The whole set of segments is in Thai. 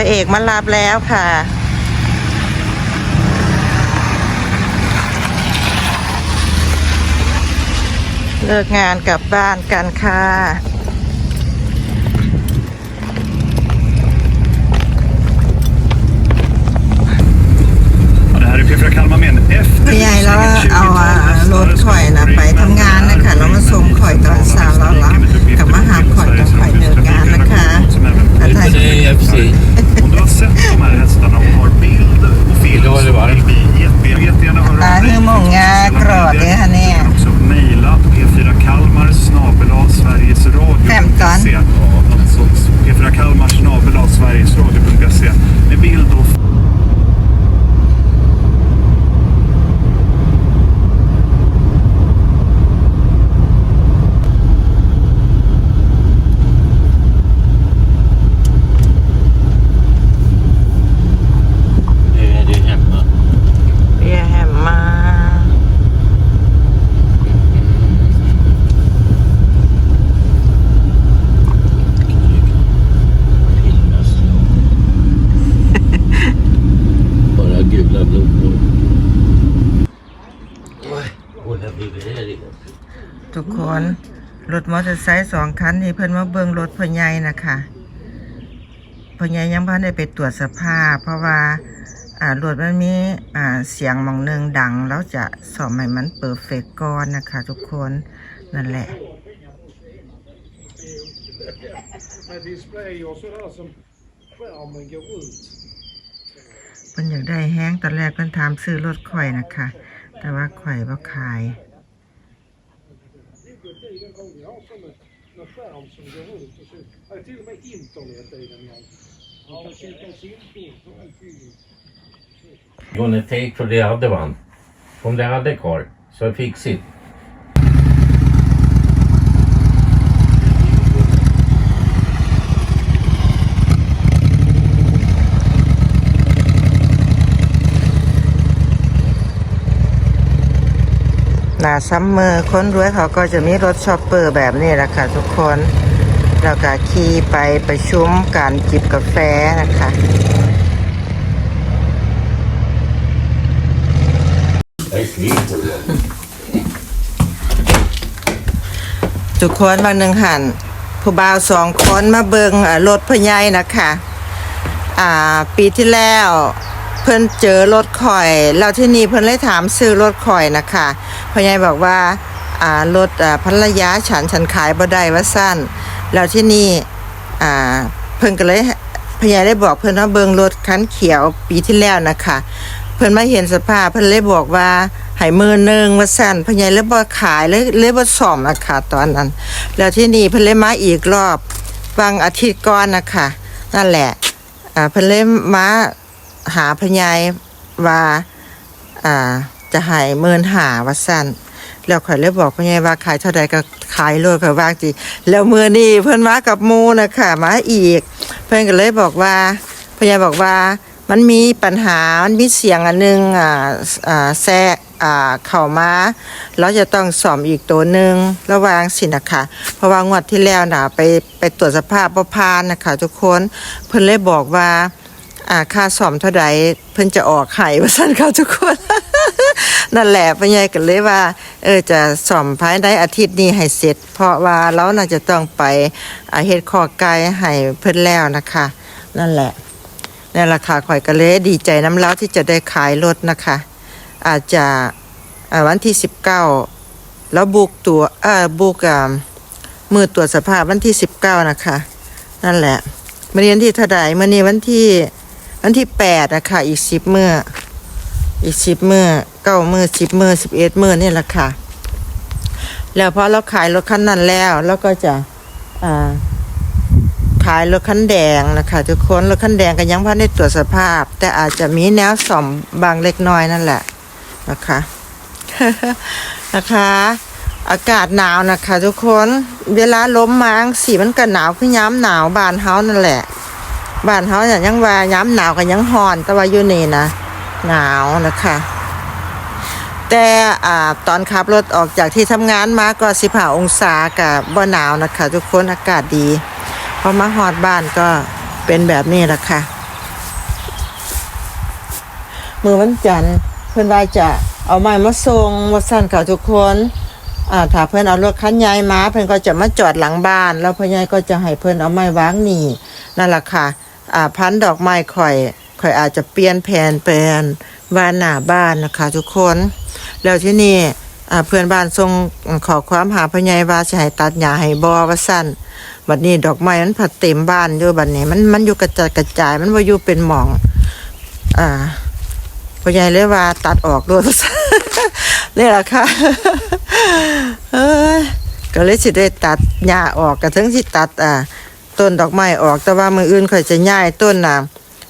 ระเอกมารับแล้วค่ะ เลิกงานกลับบ้านกันค่ะ Ja, Det här är P4 Kalmar med en efter พี่ใหญ่แล้วเอาอะรถข่อยนะไปทำงานนะคะแล้วมาส่งข่อยตอนเช้าแล้วละกลับมาหาข่อยตอนข่อยเลิกงานนะคะถ้าถ่าย Nej, FC. Om du har sett de här hästarna och har bild och film Idag är det så varmt. vill vi jätte- jättegärna höra ตา av คือ dig. หมงงากรอดเลยค่ะเนี่ย Du kan också mejla p4 kalmar snabel Sveriges Radio Femton. Alltså p4 kalmar snabel Sveriges Radio.se med bild och Nu är du hemma. เบียร์แฮมมา Filmas. Bara gula blommor. Oj, hon har blivit här inne. ทุกคน รถมอเตอร์ไซค์สองคันนี่เพิ่นมาเบิ่งรถพ่อใหญ่นะคะพ่อใหญ่ยังพันได้ไปตรวจสภาพ เพราะว่า อ่ารถมันมีอ่าเสียงหมองหนึงดัง แล้วจะสอบให้มันเปิดเฟกก่อนนะคะ ทุกคนนั่นแหละ med display och sådär som skärmen går ut. เพิ่นอยากได้แห้งตอนแรกเพิ่นถามซื้อรถข่อยนะคะ แต่ว่าข่อยบ่ขาย har som en, en skärm som går runt och så. Det är till och med internet i den. Man kan sitta och simkursa för det hade man. Om det hade Karl så fixigt. หน้าซัมเมอร์คนรวยเขาก็จะมีรถชอปเปอร์แบบนี้แหละค่ะทุกคนแล้วก็ขี่ไปประชุมการจิบกาแฟนะคะ ทุกคนวันหนึ่งหันผู้บ่าวสองคนมาเบิงรถพ่อใหญ่นะคะ อ่า ปีที่แล้ว เพิ่นเจอรถข่อย แล้วที่นี่เพิ่นเลยถามซื้อรถข่อยนะคะพ่อใหญ่บอกว่าอ่ารถอ่าภรรยาฉันฉันขายบ่ได้ว่าสั้นแล้วที่นี่อ่าเพิ่นก็เลยพ่อใหญ่ได้บอกเพิ่นว่าเบิงรถคันเขียวปีที่แล้วนะคะเพิ่นมาเห็นสภาพเพิ่นเลยบอกว่าให้มือหนึ่งว่าสั่นพ่อใหญ่เลยบ่ขายเลยเลยบ่ซ่อมนะคะตอนนั้น แล้วที่นี่เพิ่นเลยมาอีกรอบวันอาทิตย์ก่อนนะคะนั่นแหละอ่าเพิ่นเลยมา หาพ่อใหญ่ว่าอ่า จะให้หมื่นหาว่าสั่นแล้วข่อยเลยบอกพ่อใหญ่ว่าขายเท่าใดก็ขายโลดข่อยว่าจิแล้วมื้อนี้เพิ่นมากับมูนะค่ะมาอีก เพิ่นก็เลยบอกว่าพ่อใหญ่บอกว่ามันมีปัญหา มันมีเสียงอันหนึงอ่าอ่าแทรกอ่าเข้ามาเราจะต้องสอมอีกตัวหนึ่งระว่างสินะคะ เพราะว่างวดที่แล้วน่ะไปไปตรวจสภาพบ่ผ่านนะคะทุกคน เพิ่นเลยบอกว่า อ่าค่าสอมเท่าใดเพิ่นจะออกให้ว่าซั่นค่ะทุกคน นั่นแหละพ่อใหญ่ก็เลยว่า เออจะสอมภายในอาทิตย์นี้ให้เสร็จ เพราะว่าเราน่าจะต้องไปอาเฮ็ดข้อไกลให้เพิ่นแล้วนะคะ นั่นแหละนั่นราคาข่อยก็เลยดีใจน้ำเล้าที่จะได้ขายรถนะคะ อาจจะวันที่สิบเก้าแล้วบุกตัวเออบุกอ่มือตรวจสภาพวันที่สิบเก้านะคะ นั่นแหละมื่อนี้วันที่เท่าใดมื่อนี้วันที่ วันที่แปดนะคะอีกสิบมื่อ อีกสิบมื่อเก้าเมื่อสิบเมื่อสิบเอ็ดเมื่อนี่แหละค่ะ แล้วพอเราขายรถคันนั้นแล้วเราก็จะอ่าขายรถคันแดงนะคะทุกคนรถคันแดงก็ยังพันได้ตรวจสภาพ แต่อาจจะมีแนวสอมบางเล็กน้อยนั่นแหละนะคะนะคะ อากาศหนาวนะคะ ทุกคนเวลาล้มมางสีมันก็หนาวคือย้ำหนาวบานเฮานั่นแหละ บ้านเขาเนี่ยยังว่าย้ำหนาวกับยังฮ้อน แต่ว่าอยู่นี่นะหนาวนะคะ แต่อ่าตอนขับรถออกจากที่ทำงานมาก็สิบห้าองศากับบ่หนาวนะคะ ทุกคนอากาศดีพอมาฮอดบ้านก็เป็นแบบนี้แหละค่ะมือวันจันทร์เพิ่อนว่าจะเอาไม้มาส่งว่าสั่นค่ะทุกคนอ่าถ้าเพิ่อนเอารถคันใหญ่มาเพิ่อนก็จะมาจอดหลังบ้าน แล้วพ่อใหญ่ก็จะให้เพิ่อนเอาไม้วางนี่นั่นแหละค่ะ อ่าพันดอกไม้ข่อยข่อยอาจจะเปลี่ยนแผนเป็นวานหน้าบ้านนะคะ ทุกคน แล้วที่นี่อาเพื่อนบ้านส่งขอความหาพ่อใหญ่ว่าจะให้ตัดหญ้าให้บ่ว่าสั่นบัดนี้ดอกไม้มันผัดเต็มบ้านอยู่บัดนี้ มันมันอยู่กระจายกระจายมันบ่อยู่เป็นหมอง อ่าพ่อใหญ่เลยว่าตัดออกด้วยนี่แหละค่ะเอ้ยก็เลยสิได้ตัดหญ้าออกกระทั่งสิตัดอ่า ต้นดอกไม้ออก แต่ว่ามืออื่นข่อยจะย้ายต้นน่ะ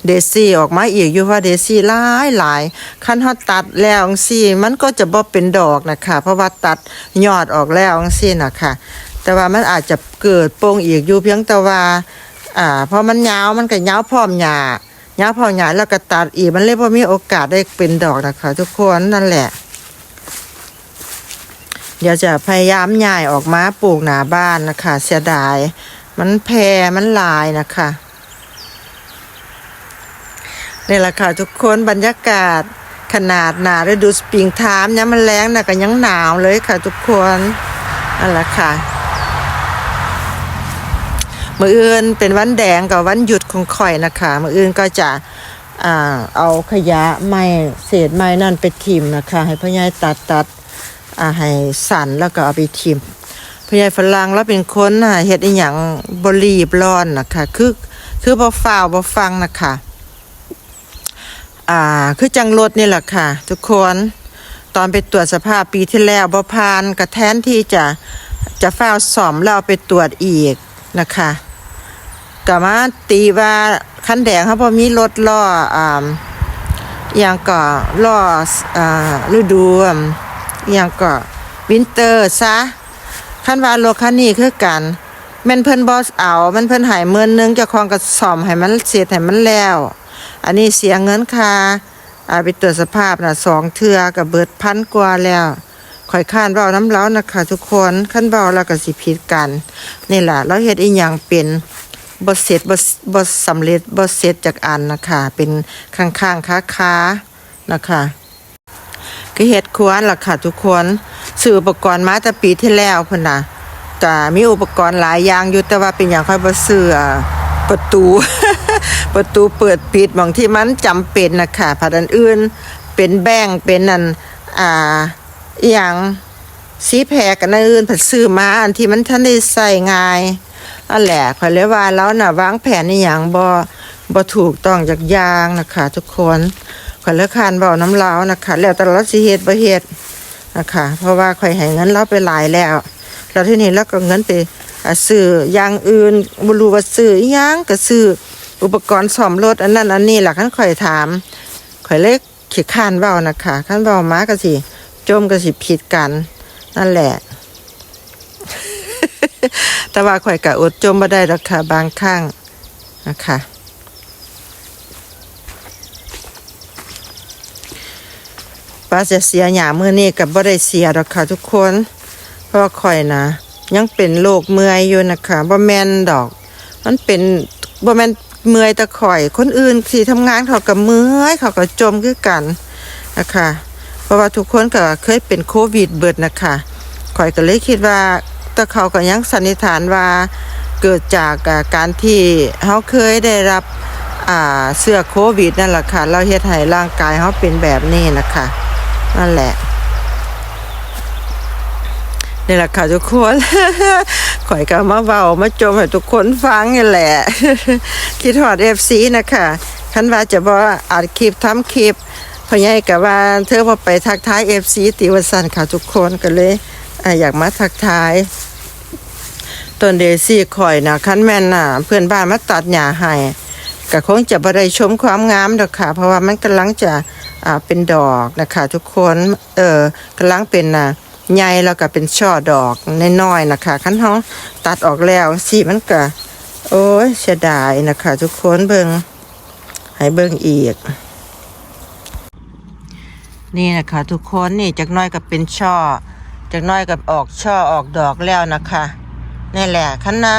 เดซี่ออกมาอีกอยู่ว่าเดซี่หลายหลายคันเฮาตัดแล้วจังซี่ มันก็จะบ่เป็นดอกนะคะเพราะว่าตัดยอดออกแล้วจังซี่นะคะแต่ว่ามันอาจจะเกิดโป่งอีกอยู่เพียงแต่ว่าอ่าเพราะมันยาวมันก็ยาวพร้อมหญ้ายาวพร้อมหญ้าแล้วก็ตัดอีกมันเลยบ่มีโอกาสได้เป็นดอกนะคะ ทุกคนนั่นแหละ เดี๋ยวจะพยายามย้ายออกมาปลูกหน้าบ้านนะคะ เสียดาย มันแพรมันลายนะคะนี่แหละค่ะทุกคนบรรยากาศขนาดหนาฤดูสปริงไทม์เนี่ยมันแรงนะก็ยังหนาวเลยค่ะทุกคนนั่นแหละค่ะมืออื่นเป็นวันแดงกับวันหยุดของข่อยนะคะมืออื่นก็จะอเอาขยะไม้เศษไม้นั่นไปทิมนะคะ ให้พ่อใหญ่ตัดตัดให้สั่นแล้วก็เอาไปทิม พ่อใหญ่ฝรั่งแล้วเป็นคนน่ะเฮ็ดอีหยังบ่รีบร้อนนะคะคือคือบ่ฟ้าวบ่ฟังนะคะอ่าคือจังรถนี่แหละค่ะ ทุกคนตอนไปตรวจสภาพปีที่แล้วบ่ผ่านกระแทนที่จะจะฟ้าวสอมแล้วเอาไปตรวจอีกนะคะก็มาตีว่าคันแดงเขาพอมีรถล้ออ่าอย่างก็ล้ออ่าฤดูอ่าอหย่างก็วินเตอร์ซะ คันว่ารถคันนี้คือกันแม่นเพิ่นบอสเอามันเพิ่นหายเมื่นนึงจ้าของก็ซ่อมให้มันเสร็จให้มันแล้ว อันนี้เสียเงินค่าอาไปตรวจสภาพนะสองเทือกับเบิดพันกว่าแล้วข่อยข้านเบาน้ำเล้านะคะทุกคนขั้นเบาแล้วก็สิผิดกัน นี่แหละเราเฮ็ดอีหยังเป็นบ่เสร็จบ่บ่สำเร็จบ่เสร็จจากอันนะคะเป็นข้างๆค้าๆนะคะ ก็เฮ็ดครัวล่ะค่ะทุกคนซื้ออุปกรณ์มาแต่ปีที่แล้วพุ่นน่ะก็มีอุปกรณ์หลายอย่างอยู่แต่ว่าเป็นอย่างค่อยบ่ซื้อประตู ประตูเปิดปิดบางที่มันจำเป็นนะคะผัดอันอื่น เป็นแบงเป็นนั่นอ่าอย่างสีแพรกันอื่นผัดซื้อมาอันที่มันท่านได้ใส่ง่ายอันแหละข่อยเลยว่าแล้วน่ะวางแผนในอหย่างบ่บ่ถูกต้องจากอยางนะคะทุกคน ข่อยเลยคานเบาน้ำเล้าวนะคะ แล้วแต่เราสิเฮ็ดบ่เฮ็ดนะคะ เพราะว่าข่อยให้เงินเราไปหลายแล้วแล้วที่นี้เราก็เงินไปซื้ออย่างอื่นบ่รู้ว่าซื้ออิหยังก็ซื้ออุปกรณ์ซ่อมรถอันนั้นอันนี้ล่ะคันข่อยถามข่อยเลยขี้ขานเว้านะคะคันเว้ามาก็สิจมก็สิผิดกัน นั่นแหละแต่ว่าข่อยก็อดจมบ่ได้ดอกค่ะบางครั้งนะคะ ป้าจะเสียหยามือนี้ก็บ่ได้เสียดอกค่ะทุกคน เพราะข่อยนะ ยังเป็นโรคเมื่อยอยู่นะคะบ่แม่นดอก มันเป็นบ่แม่นเมื่อยต่ข่อยคนอื่นที่ทำงานเขาก็เมื่อยเขาก็จมคือกันนะคะเพราะว่าทุกคนก็เคยเป็นโควิดเบิดนะคะข่อยก็เลยคิดว่าต่เขาก็ยังสันนิษฐานว่าเกิดจากการที่เขาเคยได้รับเสื้อโควิดนั่นแหละค่ะเราเฮ็ดให้ร่างกายเขาเป็นแบบนี้นะคะ นั่นแหละนี่แหละค่ะทุกคนข่อยก็มาเว้ามาจมให้ทุกคนฟังนี่แหละ คิดฮอดเอฟซีนะคะคันว่าจะบ่อัดคลิปทำคลิปพ่อใหญ่ก็ว่าเธอพอไปทักทายเอฟซีติวสันค่ะทุกคนก็เลยอยากมาทักทายต้นเดซี่ข่อยนะคันแม่นน่ะ เพื่อนบ้านมาตัดหญ้าให้ก็คงจะบ่ได้ชมความงามดอกค่ะ เพราะว่ามันกำลังจะ อ่าเป็นดอกนะคะทุกคนเออกำลังเป็นน่ะใหญ่แล้วก็เป็นช่อดอกน้อยๆนะคะคันเฮาตัดออกแล้วสิมันก็โอ้ยเสียดายนะคะ ทุกคนเบิงให้เบิงอีก นี่นะคะ ทุกคนนี่จากน้อยก็เป็นช่อจากน้อยกับออกช่อออกดอกแล้วนะคะนี่แหละคันนะ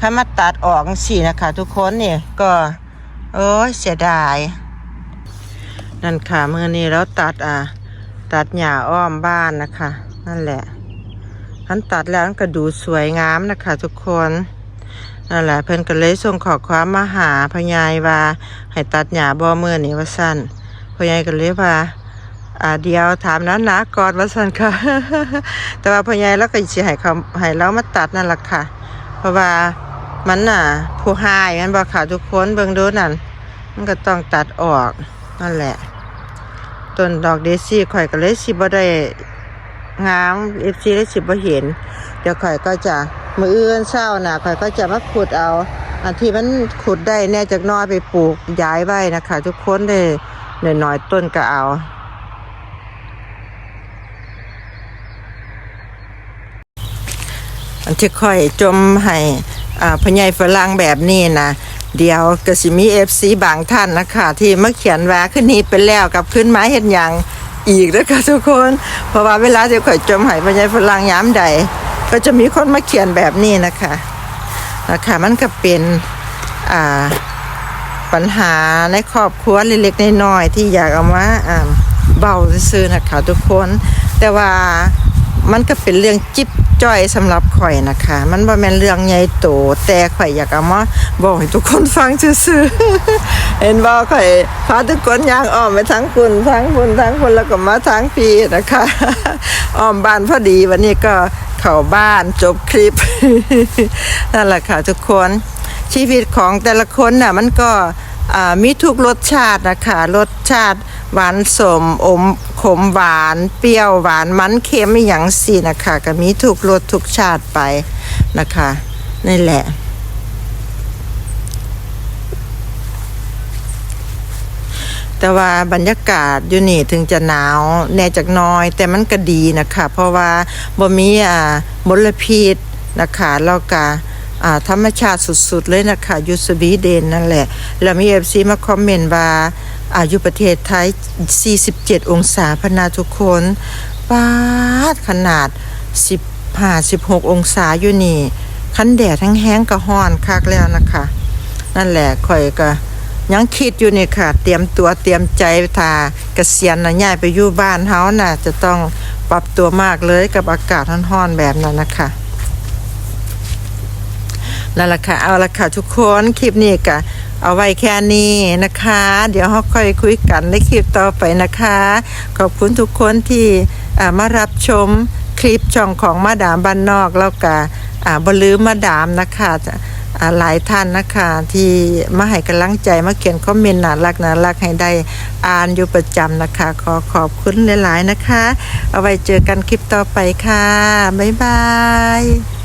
คันมาตัดออกสินะคะ ทุกคนนี่ก็โอ้ยเสียดาย นั่นค่ะมือนี้เราตัดอ่าตัดหญ้าอ้อมบ้านนะคะ นั่นแหละทันตัดแล้วมันก็ดูสวยงามนะคะ ทุกคนนั่นแหละเพิ่นก็เลยส่งขอความมาหาพญายว่าให้ตัดหญ้าบ่มือนี้ว่าสั้นพญายก็เลยว่าอ่าเดียวถามนั้นนะก่อนว่าสั้นค่ะ แต่ว่าพญายแล้วก็สิให้เขาให้เรามาตัดนั่นแหละค่ะ เพราะว่ามันน่ะ ผู้หายมันบอกค่ะทุกคนเบิ่งดูนั่นมันก็ต้องตัดออก นั่นแหละ ต้นดอกเดซี่ข่อยก็เลยสิบ่ได้งามเอฟซีเลยสิบ่เห็น เดี๋ยวข่อยก็จะมืออื่นเช้าน่ะข่อยก็จะมาขุดเอา อันที่มันขุดได้แน่จากน้อยไปปลูกย้ายไว้นะคะ ทุกคนได้หน่อยๆต้นก็เอาอันที่ค่อยจมให้อ่าพญายฝรั่งแบบนี้นะ เดี๋ยวก็สิมีเอฟซีบางท่านนะคะ ที่มาเขียนว่าขึ้นนี้เป็นแล้วกับขึ้นไม้เห็นอย่างอีกนะคะทุกคน เพราะว่าเวลาที่ข่อยจมให้พญายฝรั่งย้ำใด ก็จะมีคนมาเขียนแบบนี้นะคะนะคะมันก็เป็นอ่าปัญหาในครอบครัวเล็กๆน้อยๆที่อยากเอามาอ่าเบาซื่อๆนะคะทุกคน แต่ว่า มันก็เป็นเรื่องจิ๊บจ้อยสำหรับข่อยนะคะ มันบ่แม่นเรื่องใหญ่โตแต่ข่อยอยากเอามาบอกให้ทุกคนฟังซื่อๆเห็นบ่ข่อยพาทุกคนย่างอ้อมไปทั้งคุณทั้งคุณทั้งคุณแล้วก็มาทั้งพี่นะคะอ้อมบ้านพอดีวันนี้ก็เข้าบ้านจบคลิปนั่นแหละค่ะทุกคนชีวิตของแต่ละคนน่ะมันก็มีทุกรสชาตินะคะรสชาติ หวานสมอมขมหวานเปรี้ยวหวานมันเค็มอย่างสินะคะก็มีทุกรสทุกชาติไปนะคะนี่แหละแต่ว่าบรรยากาศอยู่นี่ถึงจะหนาวแน่จากน้อย แต่มันก็ดีนะคะ เพราะว่าบ่มีอ่ามลพิษนะคะแล้วก็อ่าธรรมชาติสุดๆเลยนะคะยูสวีเดนนั่นแหละ แล้วมี FC มาคอมเมนต์ว่า อายู่ประเทศไทย 47 องศาพนาทุกคนปาดขนาด 15 16 องศาอยู่นี่คันแดดทั้งแห้งก็ฮ้อนคักแล้วนะคะ นั่นแหละข่อยก็ยังคิดอยู่นี่ค่ะ เตรียมตัวเตรียมใจถ้าเกษียณนะย้ายไปอยู่บ้านเฮาน่ะ จะต้องปรับตัวมากเลยกับอากาศร้อนๆแบบนั้นนะคะนั่นแหละค่ะ เอาละค่ะทุกคน คลิปนี้ก็ เอาไว้แค่นี้นะคะ เดี๋ยวเราค่อยคุยกันในคลิปต่อไปนะคะ ขอบคุณทุกคนที่มารับชมคลิปช่องของมาดามบ้านนอกแล้วก็บลืมมาดามนะคะหลายท่านนะคะที่มาให้กำลังใจมาเขียนคอมเมนต์น่ารักน่ารักให้ได้อ่านอยู่ประจำนะคะ ขอขอบคุณหลาย ๆ นะคะ เอาไว้เจอกันคลิปต่อไปค่ะ บ๊ายบาย